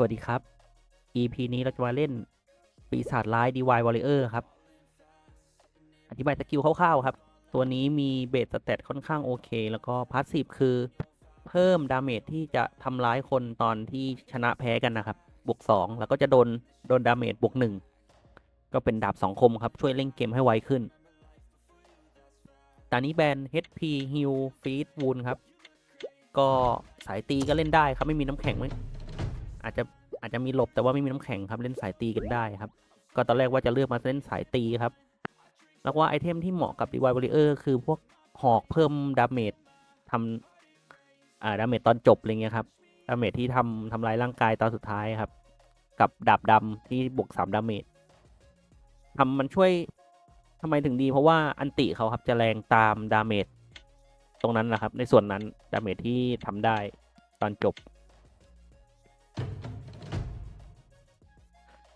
สวัสดีครับ EP นี้เราจะมาเล่น ปีศาจร้าย DY Warrior ครับ อธิบายสกิลคร่าวๆครับ ตัวนี้มีเบสสเตตค่อนข้างโอเค แล้วก็พาสซีฟคือเพิ่มดาเมจที่จะทำร้ายคนตอนที่ชนะแพ้กันนะครับ บวก 2 แล้วก็จะโดน โดนดาเมจบวก 1 ก็เป็นดาบสองคมครับ ช่วยเล่นเกมให้ไวขึ้น ตอนนี้แบน HP Heal Feed Wound ครับ ก็สายตีก็เล่นได้ครับไม่มีน้ำแข็งไม่ อาจจะอาจจะมีหลบแต่ว่าไม่มีน้ำแข็งครับเล่นสายตีกันได้ครับ ก็ตอนแรกว่าจะเลือกมาเล่นสายตีครับ แล้วว่าไอเทมที่เหมาะกับ DY Warrior คือพวกหอกเพิ่มดาเมจทำอ่าดาเมจตอนจบอะไรเงี้ยครับดาเมจที่ทำทำลายร่างกายตอนสุดท้ายครับ กับดาบดำที่บวกสามดาเมจทำมันช่วยทำไมถึงดี เพราะว่าอันติเขาครับจะแรงตามดาเมจตรงนั้นแหละครับ ในส่วนนั้นดาเมจที่ทำได้ตอนจบ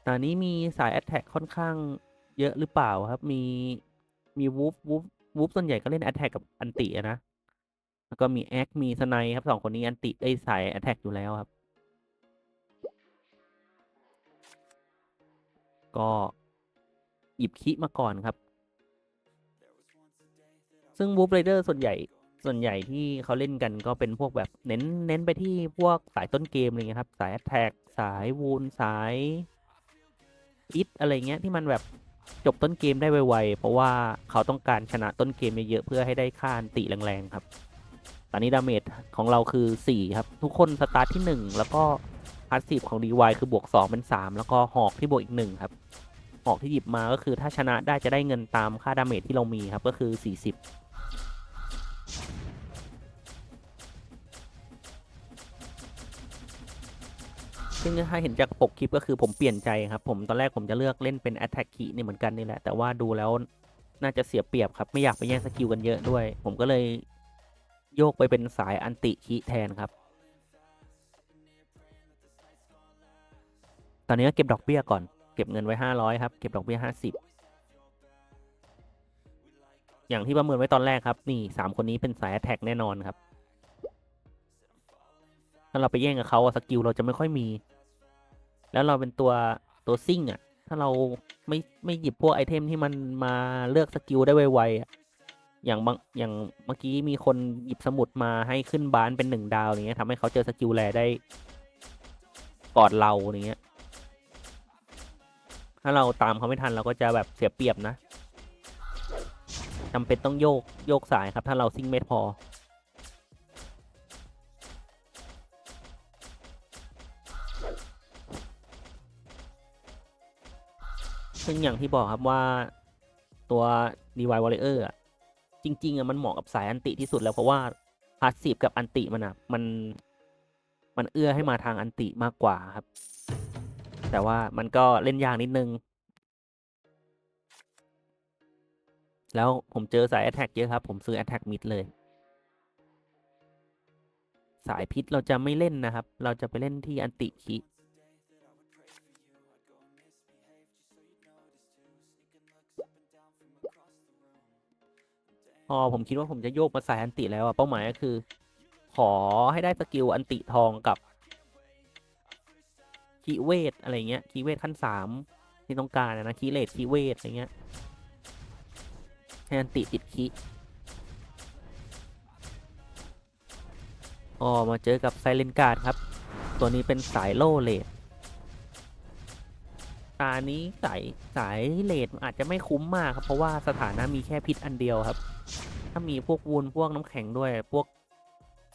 ตอนนี้มีสายแอ t แทกค่อนข้างเยอะหรือเปล่าครับ มีมีวูฟวูฟวูฟส่วนใหญ่ก็เล่นแอ t แทกกับอันตินะ แล้วก็มีแอค มีสไนครับสองคนนี้อันติได้สายแอ t แทกอยู่แล้วครับ ก็หยิบคิมาก่อนครับ ซึ่งวูฟไรเดอร์ส่วนใหญ่ส่วนใหญ่ที่เขาเล่นกันก็เป็นพวกแบบเน้นเน้นไปที่พวกสายต้นเกมอะไรเงี้ยครับ สายแอ t แทกสายวูนสาย อิทอะไรเงี้ยที่มันแบบจบต้นเกมได้ไวๆ เพราะว่าเขาต้องการชนะต้นเกมเยอะๆเพื่อให้ได้ค่าอันติแรงๆครับ ตอนนี้ดาเมจของเราคือ 4 ครับ ทุกคนสตาร์ทที่ 1 แล้วก็พาสซีฟของ DY คือบวก 2 เป็น 3 แล้วก็หอกที่บวกอีก 1 ครับหอกที่หยิบมาก็คือถ้าชนะได้จะได้เงินตามค่าดาเมจที่เรามีครับก็คือ 40 ซึ่งถ้าเห็นจากปกคลิปก็คือผมเปลี่ยนใจครับผมตอนแรกผมจะเลือกเล่นเป็น Attack Key นี่เหมือนกันนี่แหละ แต่ว่าดูแล้วน่าจะเสียเปรียบครับ ไม่อยากไปแย่งสกิลกันเยอะด้วย ผมก็เลยโยกไปเป็นสายอันติคีแทนครับ ตอนนี้ก็เก็บดอกเบี้ยก่อน เก็บเงินไว้ห้าร้อยครับ เก็บดอกเบี้ยห้าสิบอย่างที่ประเมินไว้ตอนแรกครับ นี่สามคนนี้เป็นสายแท็กแน่นอนครับ ถ้าเราไปแย่งกับเขาสกิลเราจะไม่ค่อยมี แล้วเราเป็นตัวตัวซิ่งอะถ้าเราไม่ไม่หยิบพวกไอเทมที่มันมาเลือกสกิลได้ไวๆอะอย่างบางอย่างเมื่อกี้มีคนหยิบสมุดมาให้ขึ้นบ้านเป็นหนึ่งดาวอย่างเงี้ยทำให้เขาเจอสกิลแรได้ก่อนเราอย่างเงี้ย ถ้าเราตามเขาไม่ทันเราก็จะแบบเสียเปรียบนะจำเป็นต้องโยกโยกสายครับ ถ้าเราซิ่งไม่พอ ซึ่งอย่างที่บอกครับว่าตัว DY Warrior อะจริง ๆอะมันเหมาะกับสายอันติที่สุดแล้วเพราะว่าพาสซีฟกับอันติมันอะมันมันเอื้อให้มาทางอันติมากกว่าครับ แต่ว่ามันก็เล่นยากนิดนึง แล้วผมเจอสาย Attack เยอะครับ ผมซื้อ Attack Mid เลย สายพิษเราจะไม่เล่นนะครับ เราจะไปเล่นที่อันติคิ พอผมคิดว่าผมจะโยกมาสายอันติแล้วอะเป้าหมายก็คือ ขอให้ได้สกิลอันติทองกับคีเวทอะไรเงี้ยคีเวทขั้นสามที่ต้องการนะคีเลทคีเวทอะไรเงี้ยให้อันติติดคีพอมาเจอกับไซเลนการ์ดครับ ตัวนี้เป็นสายโลเลดตานี้สายสายเลดอาจจะไม่คุ้มมากครับ เพราะว่าสถานะมีแค่พิษอันเดียวครับ ถ้ามีพวกวูนพวกน้ำแข็งด้วย พวก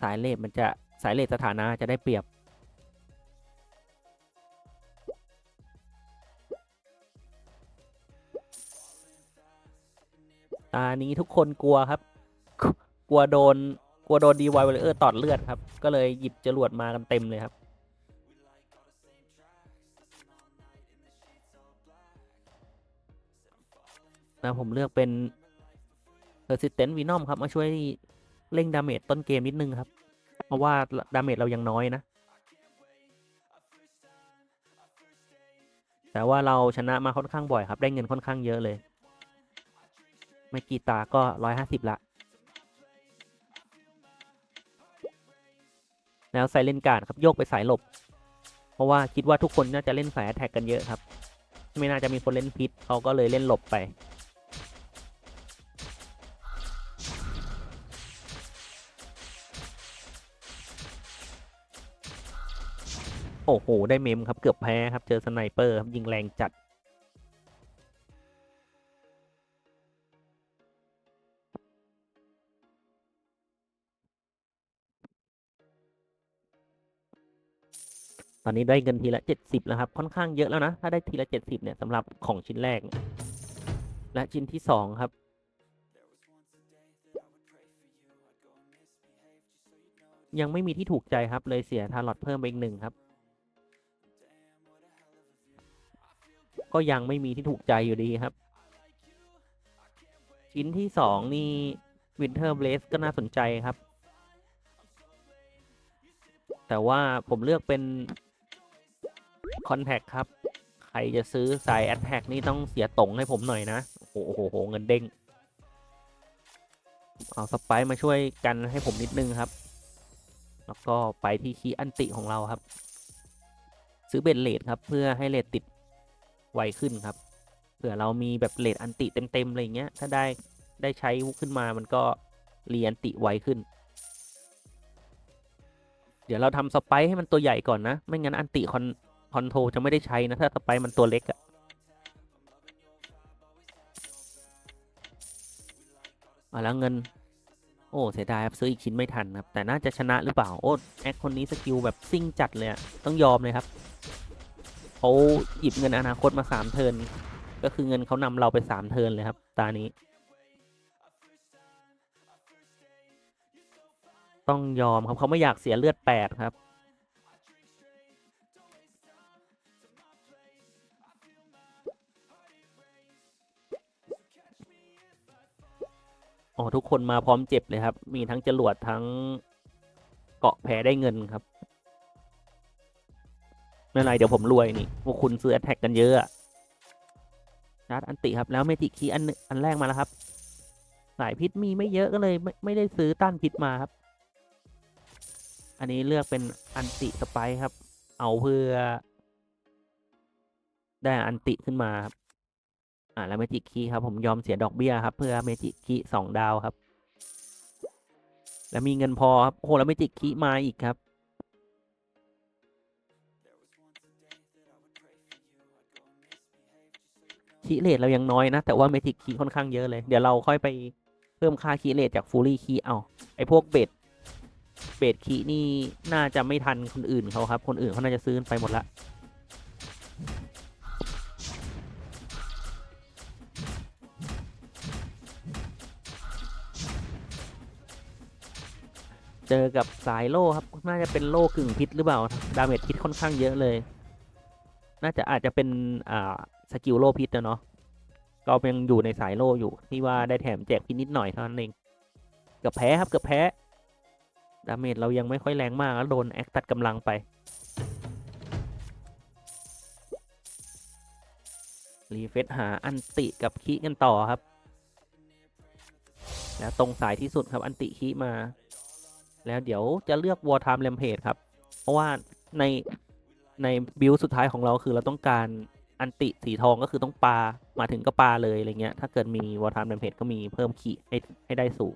สายเลดมันจะสายเลดสถานะจะได้เปรียบ ตานี้ทุกคนกลัวครับ กลัวโดน กลัวโดนดีไวเวลเออร์ตอดเลือดครับ ก็เลยหยิบจรวดมากันเต็มเลยครับนะผมเลือกเป็น Persistent Venom ครับ มาช่วยเร่งดาเมจต้นเกมนิดนึงครับ เพราะว่าดาเมจเรายังน้อยนะ แต่ว่าเราชนะมาค่อนข้างบ่อยครับ ได้เงินค่อนข้างเยอะเลย ไม่กี่ตาก็ร้อยห้าสิบละ แล้วไซเลนการ์ดครับ โยกไปสายหลบ เพราะว่าคิดว่าทุกคนน่าจะเล่นสายแท็กกันเยอะครับ ไม่น่าจะมีคนเล่นพิษเขาก็เลยเล่นหลบไป โอ้โห ได้เมมครับเกือบแพ้ครับ เจอสไนเปอร์ครับยิงแรงจัด ตอนนี้ได้เงินทีละเจ็ดสิบแล้วครับ ค่อนข้างเยอะแล้วนะ ถ้าได้ทีละเจ็ดสิบเนี่ยสำหรับของชิ้นแรก และชิ้นที่สองครับยังไม่มีที่ถูกใจครับเลยเสียทารลอตเพิ่มไปอีกหนึ่งครับ ก็ยังไม่มีที่ถูกใจอยู่ดีครับ ชิ้นที่สองนี่วินเทอร์เบลสก็น่าสนใจครับ แต่ว่าผมเลือกเป็นคอนแทคครับ ใครจะซื้อสายแอ t แทกนี่ต้องเสียตรงให้ผมหน่อยนะ โอ้โห เงินเด้ง เอาสไปมาช่วยกันให้ผมนิดนึงครับ แล้วก็ไปที่คีย์อันติของเราครับ ซื้อเบ็ดเลดครับ เพื่อให้เลดติด ไวขึ้นครับเผื่อเรามีแบบเลดอันติเต็มๆอะไรเงี้ยถ้าได้ได้ใช้ขึ้นมามันก็เรียนติไวขึ้น เดี๋ยวเราทำสไปให้มันตัวใหญ่ก่อนนะ ไม่งั้นอันติคอนคอนโทรจะไม่ได้ใช้นะถ้าสไปมันตัวเล็กอะอะแล้วเงิน โอ้เสียดายครับซื้ออีกชิ้นไม่ทันครับ แต่น่าจะชนะหรือเปล่า โอ้แอคคนนี้สกิลแบบซิ่งจัดเลยต้องยอมเลยครับ เขาหยิบเงินอนาคตมาสามเทินก็คือเงินเขานำเราไปสามเทินเลยครับตานี้ ต้องยอมครับเขาไม่อยากเสียเลือดแปดครับ อ๋อ ทุกคนมาพร้อมเจ็บเลยครับ มีทั้งจรวดทั้งเกาะแพ้ได้เงินครับ ไม่เป็นไรเดี๋ยวผมรวยนี่พวกคุณซื้อแอตแทกกันเยอะชาร์จอันติครับ แล้วเมจิคีอันหนึ่งอันแรกมาแล้วครับ สายพิษมีไม่เยอะก็เลยไม่ไม่ได้ซื้อต้านพิษมาครับ อันนี้เลือกเป็นอันติสไปครับ เอาเพื่อ ได้อันติขึ้นมาครับอ่าแล้วเมจิคีครับ ผมยอมเสียดอกเบี้ยครับ เพื่อเมจิคีสองดาวครับ แล้วมีเงินพอครับโอ้โหแล้วเมจิคีมาอีกครับ คีเลทเรายังน้อยนะ แต่ว่าเมจิกคีค่อนข้างเยอะเลย เดี๋ยวเราค่อยไปเพิ่มค่าคีเลทจากฟูลี่คีเอาไอพวกเบ็ดเบดคีนี่น่าจะไม่ทันคนอื่นเขาครับ คนอื่นเขาน่าจะซื้อไปหมดละ เจอกับสายโล่ครับ น่าจะเป็นโล่กึ่งพิษหรือเปล่า ดาเมจพิษค่อนข้างเยอะเลย น่าจะอาจจะเป็น อ่า สกิลโล่พิษนะเนาะก็ยังอยู่ในสายโล่อยู่ที่ว่าได้แถมแจกพิษนิดหน่อยเท่านั้นเองเกือบแพ้ครับเกือบแพ้ดาเมจเรายังไม่ค่อยแรงมากแล้วโดนแอคตัดกำลังไปรีเฟซหาอันติกับคีกันต่อครับ แล้วตรงสายที่สุดครับอันติคีมา แล้วเดี๋ยวจะเลือกวอ r ไทม์ a ลมเพ e ครับ เพราะว่าในในบิลสุดท้ายของเราคือเราต้องการ อันติสีทองก็คือต้องปลามาถึงก็ปลาเลยอะไรเงี้ย ถ้าเกิดมีวอ r ไทม์ a ลมเพ e ก็มีเพิ่มขีให้ให้ได้สูง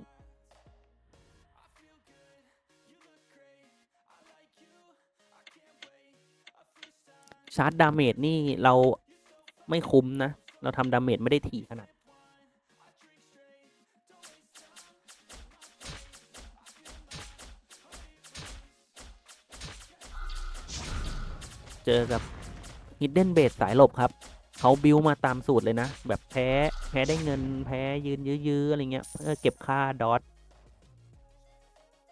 ชาร์จดาเมจนี่เราไม่คุ้มนะ เราทำดาเมจไม่ได้ถี่ขนาดเจอกับ Hidden Base สายหลบครับเขาบิวมาตามสูตรเลยนะ แบบแพ้แพ้ได้เงินแพ้ยืนยื้อๆอะไรเงี้ยเพื่อเก็บค่าดอท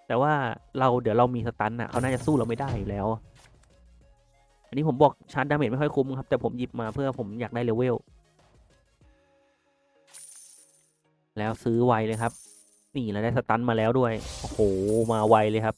แต่ว่าเราเดี๋ยวเรามีสตันอะเขาน่าจะสู้เราไม่ได้อยู่แล้ว อันนี้ผมบอกชาร์จดาเมจไม่ค่อยคุ้มครับ แต่ผมหยิบมาเพื่อผมอยากได้เลเวลแล้วซื้อไวเลยครับ นี่เราได้สตันมาแล้วด้วย โอ้โห มาไวเลยครับ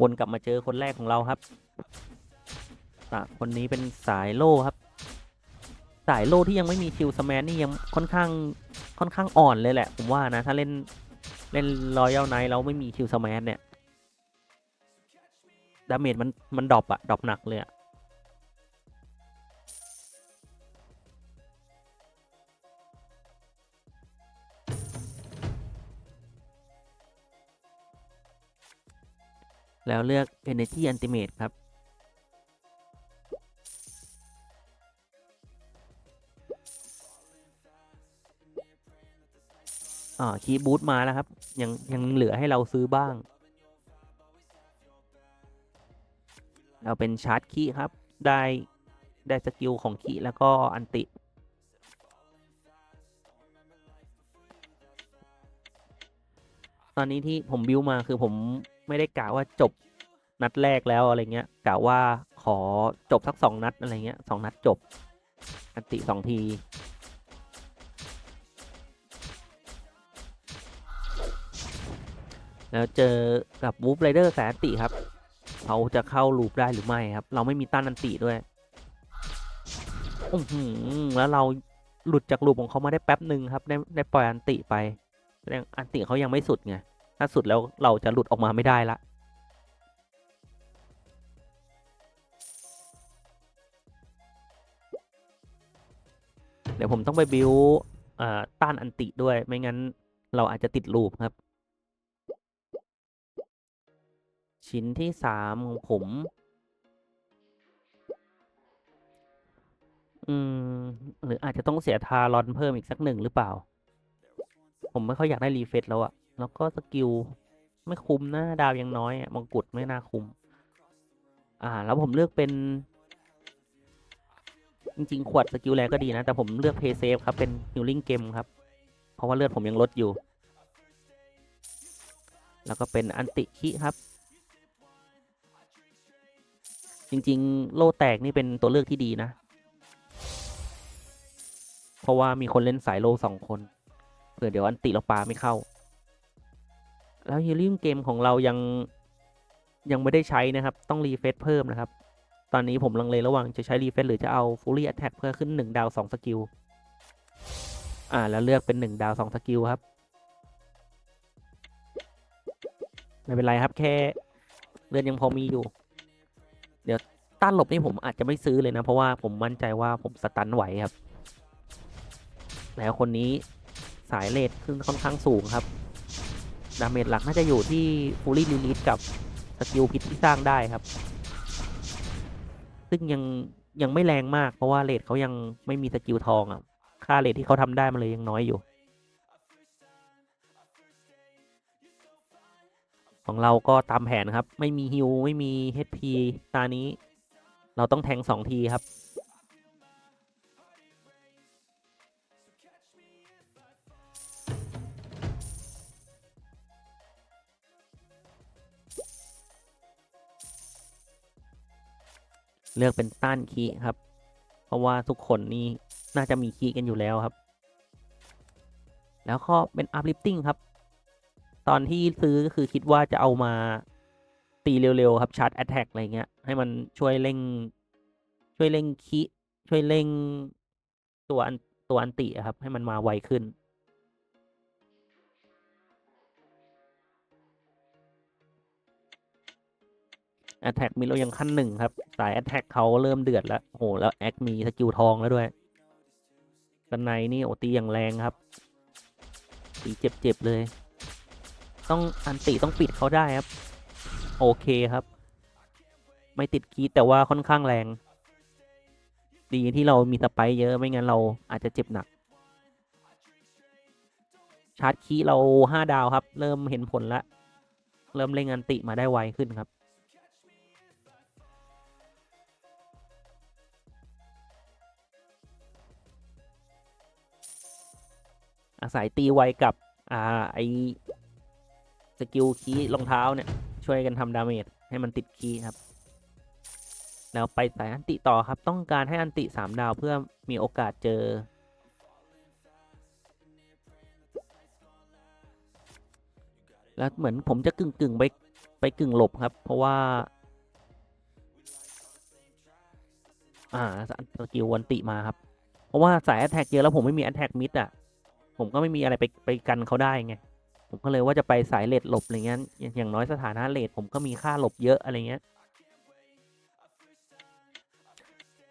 วนกลับมาเจอคนแรกของเราครับตะคนนี้เป็นสายโล่ครับ สายโล่ที่ยังไม่มีคิวสแมนนี่ยังค่อนข้างค่อนข้างอ่อนเลยแหละผมว่านะ ถ้าเล่นเล่นรอยัลไนท์แล้วไม่มีคิวสแมนเนี่ยดาเมจมันมันดรอปอะดรอปหนักเลยอะ แล้วเลือก Energy Ultimate ครับ อ่าคีย์บูทมาแล้วครับ ยังยังเหลือให้เราซื้อบ้าง เราเป็นชาร์จคีย์ครับ ได้ได้สกิลของคีย์แล้วก็อันติตอนนี้ที่ผมบิวมาคือผม ไม่ได้กะว่าจบนัดแรกแล้วอะไรเงี้ยกะว่าขอจบสักสองนัดอะไรเงี้ยสองนัดจบ อันติสองที แล้วเจอกับวูฟไรเดอร์แสนติครับเขาจะเข้าลูปได้หรือไม่ครับ เราไม่มีต้านอันติด้วยอื้อหือแล้วเราหลุดจากลูปของเขามาได้แป๊บหนึ่งครับ ได้ได้ปล่อยอันติไปแสดงอันติเขายังไม่สุดไง ถ้าสุดแล้วเราจะหลุดออกมาไม่ได้ละเดี๋ยวผมต้องไปบิวต้านอันติด้วยไม่งั้นเราอาจจะติดลูปครับ ชิ้นที่สามของผม อืม หรืออาจจะต้องเสียทารอนเพิ่มอีกสักหนึ่งหรือเปล่า ผมไม่ค่อยอยากได้รีเฟซแล้วอะ แล้วก็สกิลไม่คุ้มนะดาวยังน้อยอะมงกุฎไม่น่าคุ้ม อ่า แล้วผมเลือกเป็น จริงๆ ขวดสกิลแรงก็ดีนะ แต่ผมเลือกเพย์เซฟครับ เป็นฮิลลิ่งเกมครับ เพราะว่าเลือดผมยังลดอยู่ แล้วก็เป็นอันติคิครับ จริง ๆ โล่แตกนี่เป็นตัวเลือกที่ดีนะ เพราะว่ามีคนเล่นสายโล่สองคนเผื่อเดี๋ยวอันติเราปาไม่เข้า แล้วฮิลลิ่งเกมของเรายังยังไม่ได้ใช้นะครับ ต้องรีเฟซเพิ่มนะครับ ตอนนี้ผมลังเลระหว่างจะใช้รีเฟซหรือจะเอา Fully Attack เพื่อขึ้น 1 ดาว 2 สกิล อ่า แล้วเลือกเป็น 1 ดาว 2 สกิลครับ ไม่เป็นไรครับแค่เลือดยังพอมีอยู่ เดี๋ยวต้านหลบนี่ผมอาจจะไม่ซื้อเลยนะ เพราะว่าผมมั่นใจว่าผมสตันไหวครับ แล้วคนนี้สายเลดขึ้นค่อนข้างสูงครับ ดาเมจหลักน่าจะอยู่ที่ Fully Release กับสกิลพิษที่สร้างได้ครับ ซึ่งยังยังไม่แรงมากเพราะว่าเลทเขายังไม่มีสกิลทองอะ ค่าเลทที่เขาทำได้มันเลยยังน้อยอยู่ ของเราก็ตามแผนครับ ไม่มีฮิวไม่มี HP ตานี้ เราต้องแทงสองทีครับ เลือกเป็นต้านคีครับ เพราะว่าทุกคนนี่น่าจะมีคีกันอยู่แล้วครับ แล้วก็เป็น uplifting ครับ ตอนที่ซื้อก็คือคิดว่าจะเอามาตีเร็ว ๆ ครับชาร์จ attack อะไรเงี้ย ให้มันช่วยเร่ง ช่วยเร่งคีช่วยเร่งตัวอันตัวอันติครับ ให้มันมาไวขึ้น Attack มีเรายังขั้นหนึ่งครับ สาย Attack เขาเริ่มเดือดแล้วโอ้โหแล้วแอคมีสกิลทองแล้วด้วย กันในนี่โอตีอย่างแรงครับ ตีเจ็บๆเลย ต้องอันติต้องปิดเขาได้ครับ โอเคครับ ไม่ติดคีแต่ว่าค่อนข้างแรง ดีที่เรามีสไปเยอะไม่งั้นเราอาจจะเจ็บหนัก ชาร์จคีเราห้าดาวครับ เริ่มเห็นผลแล้วเริ่มเล่งอันติมาได้ไวขึ้นครับ อายตีไวกับ อ่า ไอสกิลคีรองเท้าเนี่ย ช่วยกันทำดาเมจให้มันติดคีครับ แล้วไปสายอันติต่อครับ ต้องการให้อันติสามดาวเพื่อมีโอกาสเจอ แล้วเหมือนผมจะกึ่งกึ่งไปไปกึ่งหลบครับ เพราะว่า อ่าสกิลวันติมาครับ เพราะว่าสายแอ t แทกเยอะแล้วผมไม่มีแอ t แทกมิดอะ ผมก็ไม่มีอะไรไปไปกันเขาได้ไง ผมก็เลยว่าจะไปสายเลดหลบอะไรเงี้ย อย่างน้อยสถานะเลดผมก็มีค่าหลบเยอะอะไรเงี้ย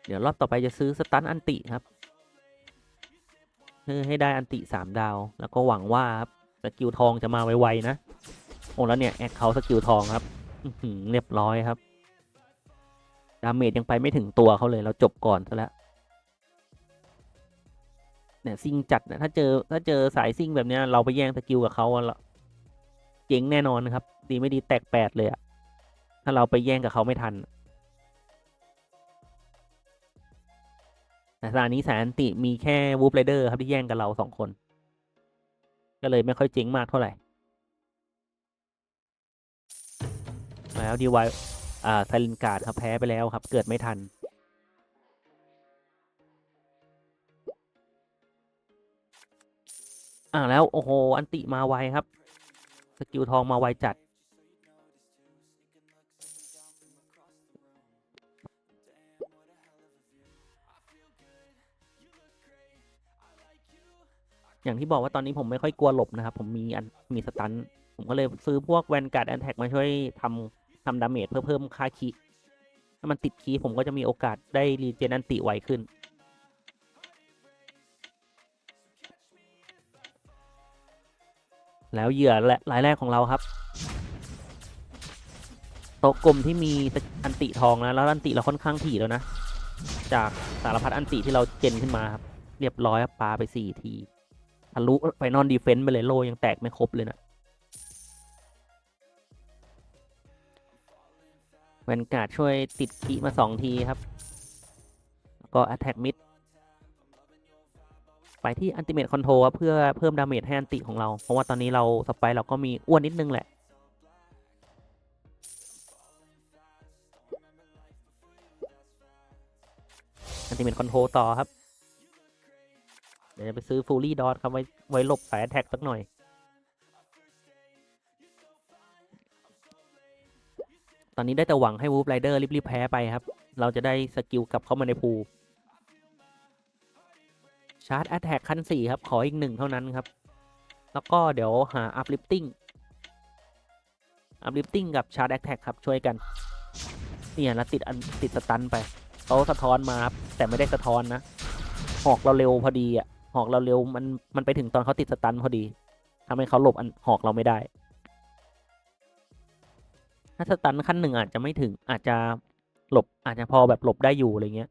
เดี๋ยวรอบต่อไปจะซื้อสตันอันติครับเพื่อให้ได้อันติสามดาว แล้วก็หวังว่าครับสกิลทองจะมาไวๆนะ โอ้แล้วเนี่ยแอคเขาสกิลทองครับเรียบร้อยครับ ดาเมจยังไปไม่ถึงตัวเขาเลยเราจบก่อนซะแล้ว เนี่ยซิงจัดนะถ้าเจอถ้าเจอสายซิงแบบเนี้ยเราไปแย่งสกิลกับเขาอะละเจ๋งแน่นอนนะครับดีไม่ดีแตกแปดเลยอะถ้าเราไปแย่งกับเขาไม่ทันแต่สถานี้สายอันติมีแค่วูฟไรเดอร์ครับที่แย่งกับเราสองคน ก็เลยไม่ค่อยเจ๋งมากเท่าไหร่แล้วดีไวอ่าไซลินการ์ดครับแพ้ไปแล้วครับ เกิดไม่ทัน อ่าแล้ว โอ้โห อันติมาไวครับ สกิลทองมาไวจัด อย่างที่บอกว่าตอนนี้ผมไม่ค่อยกลัวหลบนะครับ ผมมีอันมีสตัน ผมก็เลยซื้อพวกแวนการ์ดแอนแท็กมาช่วยทำทำดาเมจเพื่อเพิ่มค่าคีถ้ามันติดคีผมก็จะมีโอกาสได้รีเจนอันติไวขึ้น แล้วเหยื่อและรายแรกของเราครับโตะกลมที่มีอันติทองนะแล้วอันติเราค่อนข้างถี่แล้วนะ จากสารพัดอันติที่เราเจนขึ้นมาครับ เรียบร้อยครับปาไปสี่ทีทะลุไฟนอลดีเฟนต์ไปเลยโลยังแตกไม่ครบเลยนะแวนการ์ดช่วยติดขีมาสองทีครับ แล้วก็ Attack Mid ไปที่ Ultimate Control ครับเพื่อเพิ่มดาเมจให้อันติของเรา เพราะว่าตอนนี้เราสไปเราก็มีอ้วนนิดนึงแหละ Ultimate Control ต่อครับ เดี๋ยวจะไปซื้อ Fully Dot ครับไว้ไว้หลบสาย Attack สักหน่อยตอนนี้ได้แต่หวังให้วูฟไรเดอร์รีบๆแพ้ไปครับ เราจะได้สกิลกลับเข้ามาในพูล ชาร์จแอตแทกขั้นสี่ครับ ขออีกหนึ่งเท่านั้นครับ แล้วก็เดี๋ยวหาอัพลิฟติ้งอัพลิฟติ้งกับชาร์จแอตแทกครับ ช่วยกัน เนี่ยแล้วติดอันติดสตันไปเขาสะท้อนมาครับ แต่ไม่ได้สะท้อนนะ หอกเราเร็วพอดีอะ หอกเราเร็วมันมันไปถึงตอนเขาติดสตันพอดีทำให้เขาหลบอันหอกเราไม่ได้ ถ้าสตันขั้นหนึ่งอาจจะไม่ถึงอาจจะหลบอาจจะพอแบบหลบได้อยู่อะไรเงี้ย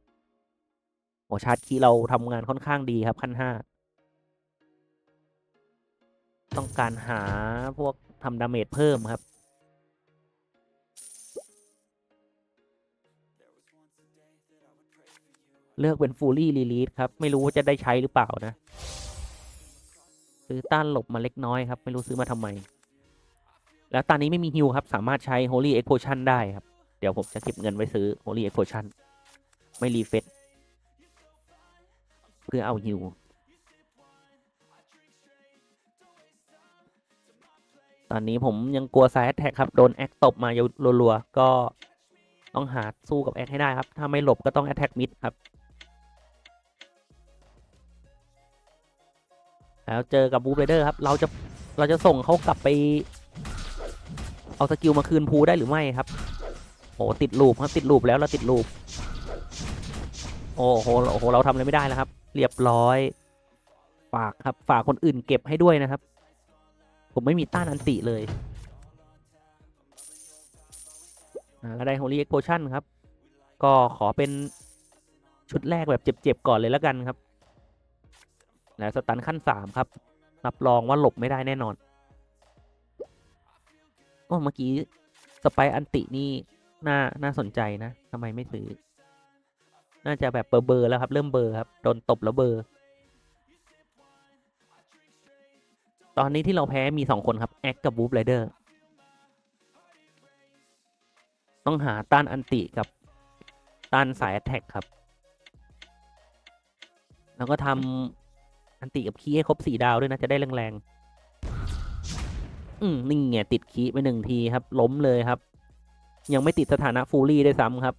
โอชาร์จคีเราทำงานค่อนข้างดีครับขั้นห้าต้องการหาพวกทำดาเมจเพิ่มครับ เลือกเป็นฟูลี่รีลีสครับ ไม่รู้ว่าจะได้ใช้หรือเปล่านะ ซื้อต้านหลบมาเล็กน้อยครับ ไม่รู้ซื้อมาทำไม แล้วตอนนี้ไม่มีฮิวครับ สามารถใช้ Holy e x p o t i o n ได้ครับ เดี๋ยวผมจะเก็บเงินไว้ซื้อ Holy e x p o t i o n ไม่รีเฟซ เพื่อเอาฮิวตอนนี้ผมยังกลัวสายแท็กครับ โดนแอคตบมาอยู่รัวๆก็ต้องหาสู้กับแอคให้ได้ครับ ถ้าไม่หลบก็ต้องแอ t แท็กมิดครับ แล้วเจอกับบูเ i เดอร์ครับ เราจะเราจะส่งเขากลับไป เอาสกิลมาคืนภูได้หรือไม่ครับโอ้ติดลูปครับติดลูปแล้วเราติดลูปโอ้โหโอ้โหเราทำอะไรไม่ได้แล้วครับ เรียบร้อย ฝากครับ ฝากคนอื่นเก็บให้ด้วยนะครับ ผมไม่มีต้านอันติเลยอ่าแล้วได้ Holy Explosion ครับ ก็ขอเป็นชุดแรกแบบเจ็บๆก่อนเลยแล้วกันครับ แล้วสตันขั้นสามครับ รับรองว่าหลบไม่ได้แน่นอนโอ้เมื่อกี้สไปอันตินี่น่าน่าสนใจนะทำไมไม่ซื้อ น่าจะแบบเบอร์เบอร์แล้วครับ เริ่มเบอร์ครับ โดนตบแล้วเบอร์ ตอนนี้ที่เราแพ้มีสองคนครับ แอคกับบูฟไรเดอร์ ต้องหาต้านอันติกับต้านสายแอตแทกครับ แล้วก็ทำอันติกับคีให้ครบสี่ดาวด้วยนะ จะได้แรงๆ อืมนี่ไงติดคีไปหนึ่งทีครับ ล้มเลยครับ ยังไม่ติดสถานะฟูลี่ได้วยซ้ำครับ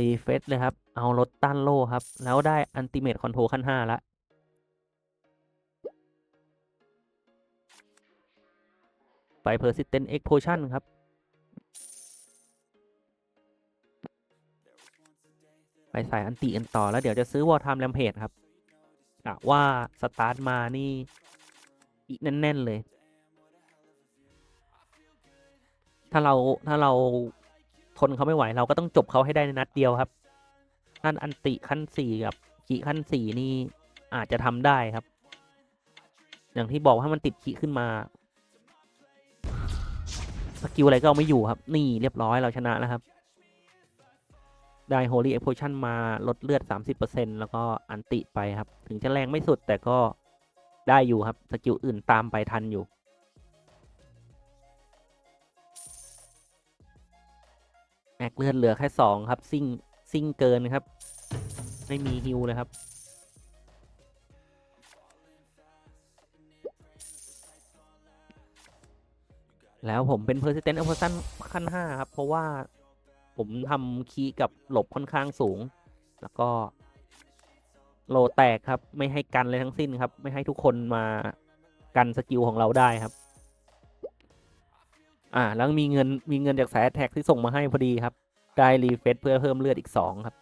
รีเฟซเลยครับ เอารถต้านโล่ครับ แล้วได้อันติเม e คอนโทรขั้นห้าละไป Persistent Explosion ครับ ไปใส่อันติกันต่อแล้วเดี๋ยวจะซื้อวอ r ไทม์แ m มเพจครับกะว่าสตาร์ทมานี่อีกแน่น ๆ เลย ถ้าเราถ้าเรา ทนเขาไม่ไหวเราก็ต้องจบเขาให้ได้ในนัดเดียวครับนั่นอันติขั้นสี่กับขีขั้นสี่นี่อาจจะทำได้ครับ อย่างที่บอกว่าถ้มันติดขีขึ้นมา สกิลอะไรก็เอาไม่อยู่ครับ นี่เรียบร้อยเราชนะแล้วครับ ได้ Holy Explosion มาลดเลือด 30%แล้วก็อันติไปครับ ถึงจะแรงไม่สุดแต่ก็ได้อยู่ครับ สกิลอื่นตามไปทันอยู่ แม็กเลือดเหลือแค่สองครับ ซิ่งซิ่งเกินครับ ไม่มีฮิวเลยครับ แล้วผมเป็น Persistent a p p o s i t i o n ขั้น5ครับ เพราะว่าผมทำคีกับหลบค่อนข้างสูง แล้วก็โลแตกครับ ไม่ให้กันเลยทั้งสิ้นครับ ไม่ให้ทุกคนมากันสกิลของเราได้ครับ อ่า แล้วมีเงินมีเงินจากสายแท็กที่ส่งมาให้พอดีครับ ได้รีเฟซเพื่อเพิ่มเลือดอีกสองครับ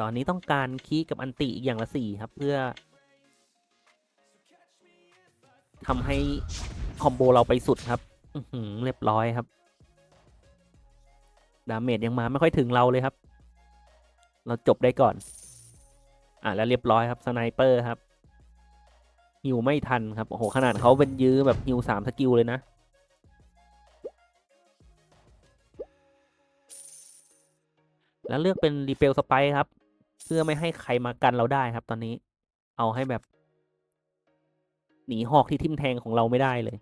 ตอนนี้ต้องการคีกับอันติอีกอย่างละสี่ครับ เพื่อทำให้คอมโบเราไปสุดครับอือหือเรียบร้อยครับ ดาเมจยังมาไม่ค่อยถึงเราเลยครับ เราจบได้ก่อน อะแล้วเรียบร้อยครับสไนเปอร์ครับฮิวไม่ทันครับโอ้โหขนาดเขาเป็นยื้อแบบฮิวสามสกิลเลยนะแล้วเลือกเป็นรีเปลสไปครับ เพื่อไม่ให้ใครมากันเราได้ครับตอนนี้ เอาให้แบบ หนีหอกที่ทิ่มแทงของเราไม่ได้เลย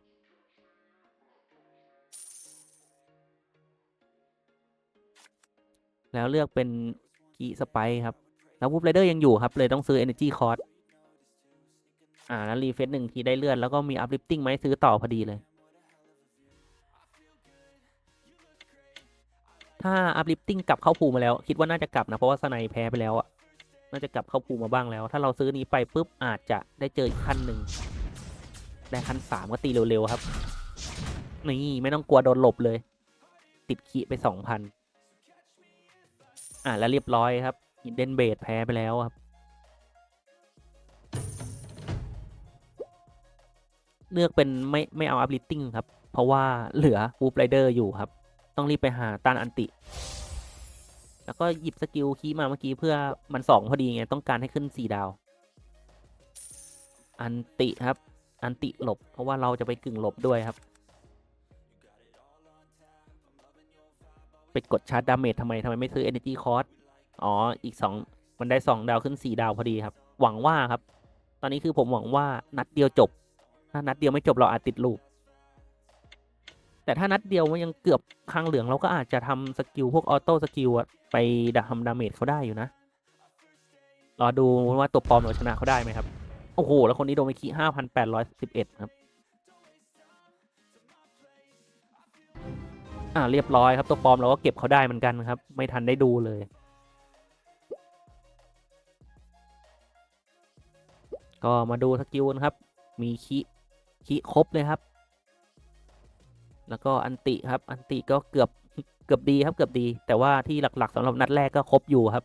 แล้วเลือกเป็นกีสไปครับ แล้ววูฟไรเดอร์ยังอยู่ครับ เลยต้องซื้อ Energy Cost อ่าแล้วรีเฟซหนึ่งทีได้เลือนแล้วก็มีอัพลิฟติ้งไหมซื้อต่อพอดีเลย ถ้าอัพลิฟติ้งกลับเข้าภูมาแล้ว คิดว่าน่าจะกลับนะ เพราะว่าสไนแพ้ไปแล้วอะน่าจะกลับเข้าภูมาบ้างแล้ว ถ้าเราซื้อนี้ไปปุ๊บอาจจะได้เจออีกขั้นหนึ่งได้ขั้นสามก็ตีเร็วๆครับนี่ไม่ต้องกลัวโดนหลบเลย ติดขีไปสองพันอ่าแล้วเรียบร้อยครับ อินเดนเบดแพ้ไปแล้วครับ เลือกเป็นไม่ไม่เอาอัพลิ t ติ้งครับ เพราะว่าเหลือวูฟไรเดอร์อยู่ครับ ต้องรีบไปหาต้านอันติ แล้วก็หยิบสกิลคีมาเมื่อกี้เพื่อมันสองพอดีไง ต้องการให้ขึ้นสี่ดาว อันติครับ อันติหลบ เพราะว่าเราจะไปกึ่งหลบด้วยครับไปกดชาร์จดาเมจทำไมทำไมไม่ซื้อ Energy Cost อ๋อ อีกสองมันได้สองดาวขึ้นสี่ดาวพอดีครับ หวังว่าครับ ตอนนี้คือผมหวังว่านัดเดียวจบ ถ้านัดเดียวไม่จบเราอาจติดลูป แต่ถ้านัดเดียวมันยังเกือบคางเหลืองเราก็อาจจะทำสกิลพวกออโต้สกิลไปดาทำดาเมจเขาได้อยู่นะ รอดูว่าตัวปลอมเราชนะเขาได้ไหมครับ โอ้โห แล้วคนนี้โดนไปคีห้าพันแปดร้อยสิบเอ็ดครับอ่าเรียบร้อยครับตัวปลอมเราก็เก็บเขาได้เหมือนกันครับ ไม่ทันได้ดูเลย ก็มาดูสกิลนะครับ มีคีคีครบเลยครับ แล้วก็อันติครับ อันติก็เกือบเกือบดีครับเกือบดี แต่ว่าที่หลักๆสำหรับนัดแรกก็ครบอยู่ครับ